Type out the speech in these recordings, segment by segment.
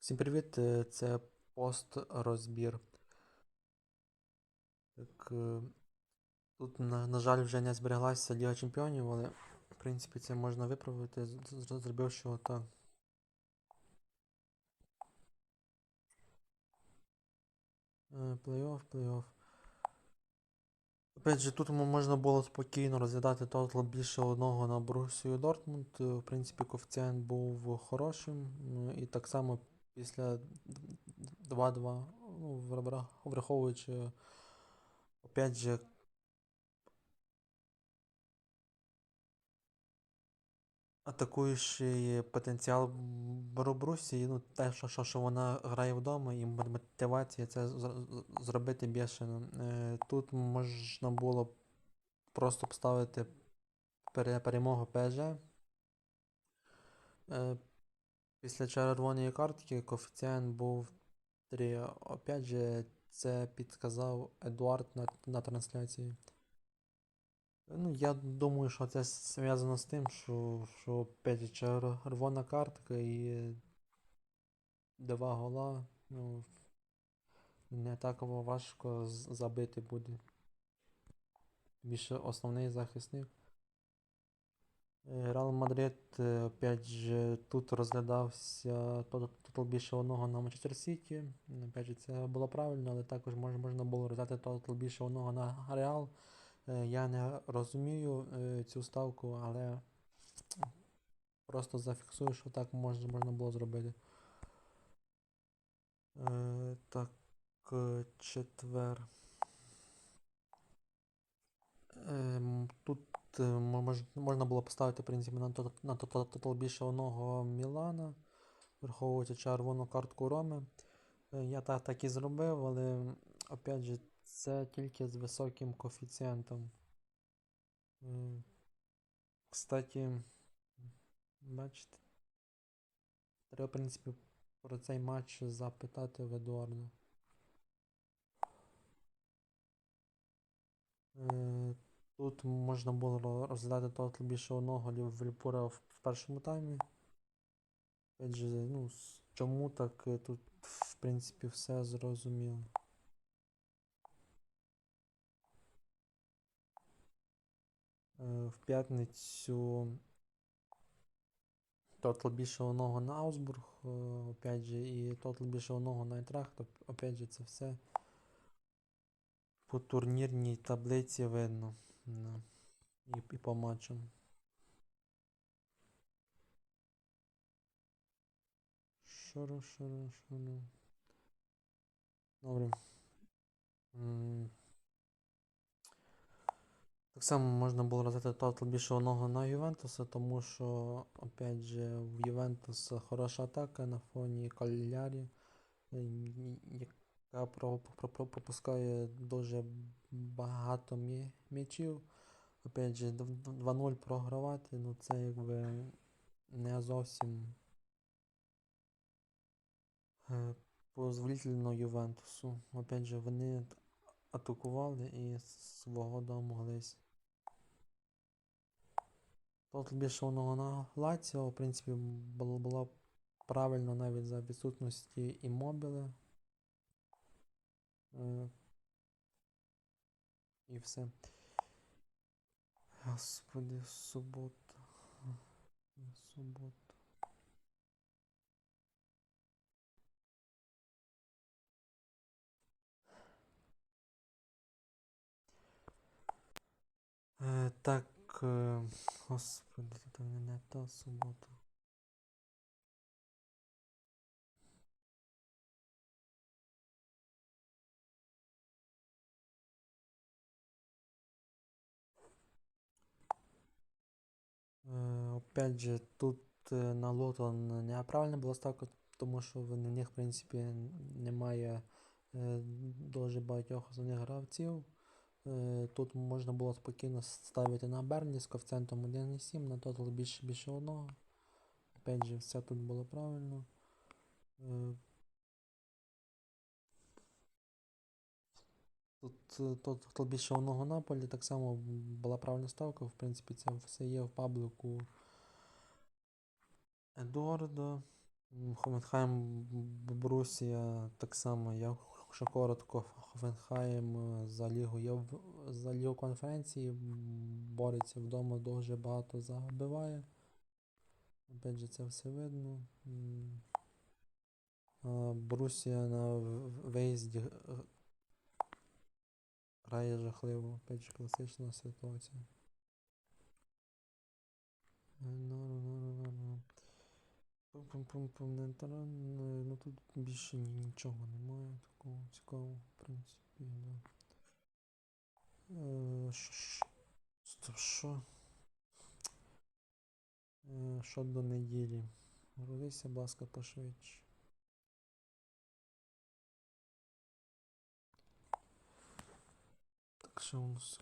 Всім привіт, е, це пост розбір. Так, е, тут, на, на жаль, вже не збереглася Ліга Чемпіонів, але в принципі це можна виправити, зробивши отак. Е, Плей-офф, плей-офф. Опять же, тут можна було спокійно розглядати тотал більше одного на Борусію Дортмунд. В принципі, коефіцієнт був хорошим. Ну, І так само після 2-2, ну, враховуючи, опять же, атакуючий потенціал Борусії, ну, те, що, що, вона грає вдома, і мотивація це зробити бешено. Е, Тут можна було просто поставити перемогу ПСЖ. Після червоної картки коефіцієнт був 3. Опять же, це підказав Едуард на, на трансляції. Ну, я думаю, що це зв'язано з тим, що, що опять червона картка і два гола. Ну, не так важко забити буде. Більше основний захисник. Реал Мадрид, е, опять же, тут розглядався тотал більше одного на Манчестер Сіті. Опять же, це було правильно, але також можна було розглядати тотал більше одного на Реал. Е, Я не розумію е, цю ставку, але просто зафіксую, що так можна, було зробити. Так, четвер. Ем, Тут можна було поставити, в принципі, на на тотал більше одного Мілана, враховуючи червону картку Роми. Е, Я так, так і зробив, але опять же, це тільки з високим коефіцієнтом. Е, Кстати, бачите, треба, в принципі, про цей матч запитати в Едуарда. Тут можна було ро- розглядати тотал більше одного Лів- Ліверпуля в, першому таймі. Опять же, ну, чому так е, тут, в принципі, все зрозуміло. Е, В п'ятницю тотал більше одного на Аусбург, е, опять же, і тотал більше одного на Айтрахт, оп- опять же, це все по турнірній таблиці видно. Да. І, і по матчам. Шоро, шоро, шоро. Добре. Так само можна було роздати тотал більше одного на Ювентуса, тому що, опять же, в Ювентуса хороша атака на фоні Калярі, яка про- про- про- пропускає дуже багато м'я- м'ячів. Опять же, дв- дв- 2-0 програвати, ну це якби не зовсім е, позволительно Ювентусу. Опять же, вони атакували і свого домоглись. Тут більше воно на Лаціо, в принципі, було, було правильно навіть за відсутності іммобіле. Е, І все. Господи, субота. Субота. Е, так, е, господи, це не, не та субота. Опять же, тут е, на Лотон неправильно була ставка, тому що в них, в принципі, немає е, дуже багатьох основних гравців. Е, Тут можна було спокійно ставити на Берлі з коефіцієнтом 1,7 на тотал більше більше одного. Опять же, все тут було правильно. Е, Тут е, тотал більше одного Наполі, так само була правильна ставка. В принципі, це все є в паблику Едуарда. М, Хофенхайм Борусія так само, якщо коротко, Хофенхайм е, за Лігу Єв... за Лігу конференції бореться вдома дуже багато забиває. Опять же, це все видно. М, Борусія на виїзді г- грає жахливо. Опять же, класична ситуація. Е, Ну тут більше нічого немає такого цікавого, в принципі, да. Е, Стоп, що? Е, до неділі? Родися, будь ласка, пошвидше. Так що у нас?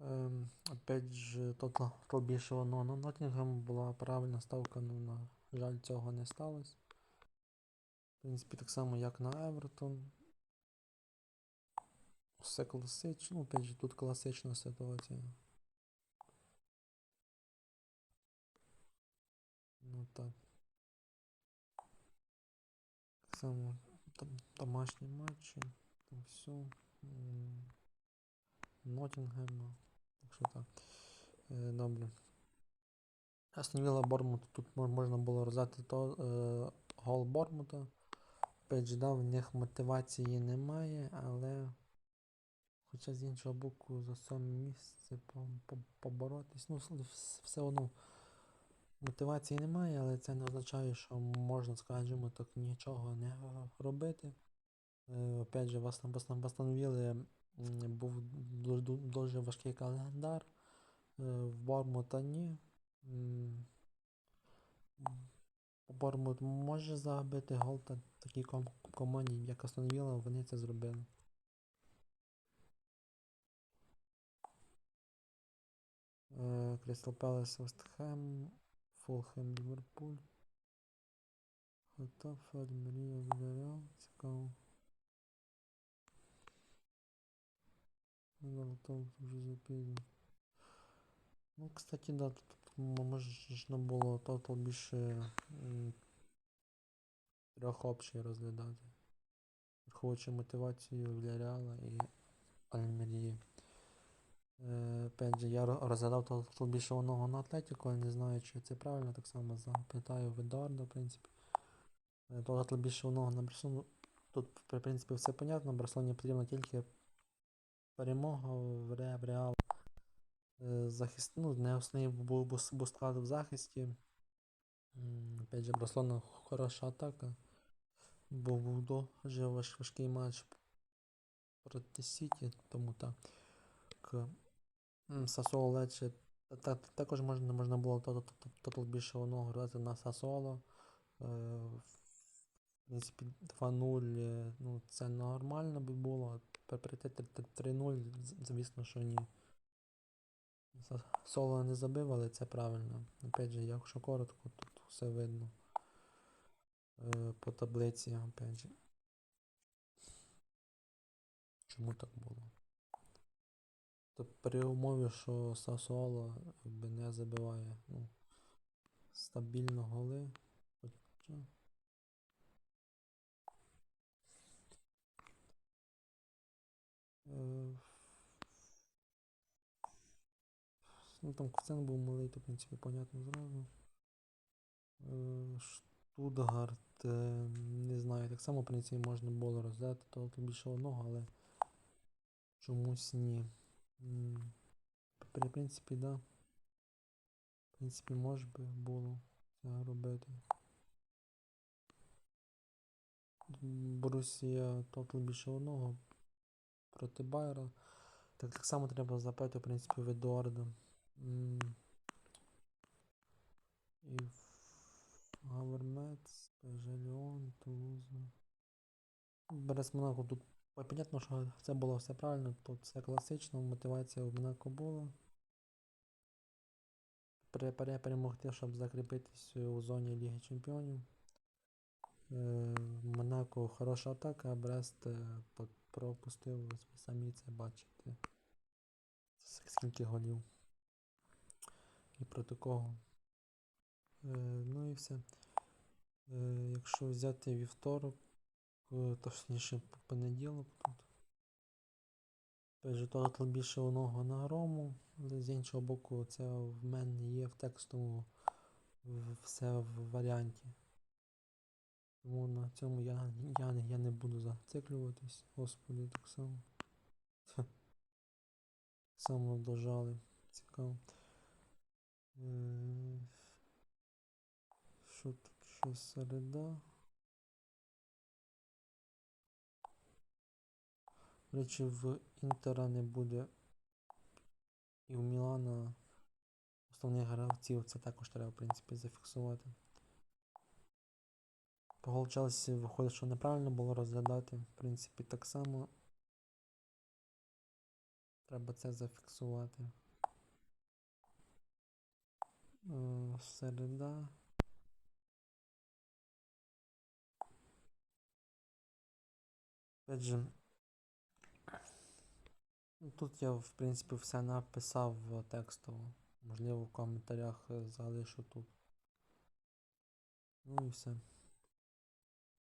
Ем, опять же, тотал то більше воно на Ноттінгем була правильна ставка, ну на жаль, цього не сталося. В принципі, так само, як на Евертон. Все класично, ну, опять же, тут класична ситуація. Ну так. Так само там, домашні матчі, там все. Ноттінгема. Що так. Добре. Вілла Бормут. Тут можна було роздати то, е, гол Бормута. Же, да, в них мотивації немає, але. Хоча з іншого боку за сьоме місце по- по- поборотись. Ну, вс- вс- все одно мотивації немає, але це не означає, що можна, скажімо так, нічого не робити. Е, Опять же, вас там постановили, був ду- ду- дуже важкий календар. Е, В Бормута ні. Бормут може забити гол та такій ком- команді, як Вілла, вони це зробили. Е, Кристал Пелес, Вест Хем, Фулхем, Ліверпуль. Хетафе, Альмерія, Вільяреал. Цікаво. Ну, то вже запізно. Ну, кстати, да, тут можна було тотал більше трьох опцій розглядати. Враховуючи мотивацію Вільяреала і Альмерії. Е, Опять же, я ро- розглядав тотал більше одного на Атлетіку, але не знаю, чи це правильно, так само запитаю в Едуарда, в принципі. Е, Тотал більше одного на Барселону. Тут, в принципі, все понятно, Барселоні потрібна тільки перемога в Ре- в Реал. Е, Захист, ну, не основний був склад в захисті. Опять же, Барселона хороша атака. Був, був дуже важ, важкий матч проти Сіті, тому так. М, Лече та- та- також можна, можна було тотал більше одного грати на Сасуоло. Е, В принципі, 2-0, е, ну, це нормально би було. При при 3-0, звісно, що ні. Соло не забив, але це правильно. Опять же, якщо коротко, тут все видно. Е, По таблиці, опять же. Чому так було? То при умові, що Сасуоло якби не забиває ну, стабільно голи. Хоча... Ну там коефіцієнт був малий, то в принципі понятно зразу. Е, Штутгарт, е, не знаю, так само в принципі можна було роздати, то більше одного, але чомусь ні. При принципі, да. В принципі, може би було це робити. Борусія тотал більше одного проти Байера. Так, так само треба запити, в принципі, в Едуарда. В Гавермец, Пежеліон, Тулуза. Берес Монако тут по- понятно, що це було все правильно, тут все класично, мотивація у Монако була. Пере- Перемогти, щоб закріпитись у зоні Ліги Чемпіонів. Е, Монако хороша атака, а Брест е, пропустив, ви самі це бачите. Скільки голів. І проти кого. Е, ну і все. Е, якщо взяти вівторок, е, точніше понеділок тут. Же, більше одного на грому, але з іншого боку, це в мене є в текстовому все в варіанті. Тому на цьому я, я, я не буду зациклюватись. Господи, так само. Так само дожали. Цікаво. Е, Що тут ще середа? До речі, в Інтера не буде і в Мілана основних гравців це також треба, в принципі, зафіксувати. По гол Челсі виходить, що неправильно було розглядати. В принципі, так само. Треба це зафіксувати. Е, Середа. Опять же, ну, тут я, в принципі, все написав е, текстово. Можливо, в коментарях е, залишу тут. Ну і все.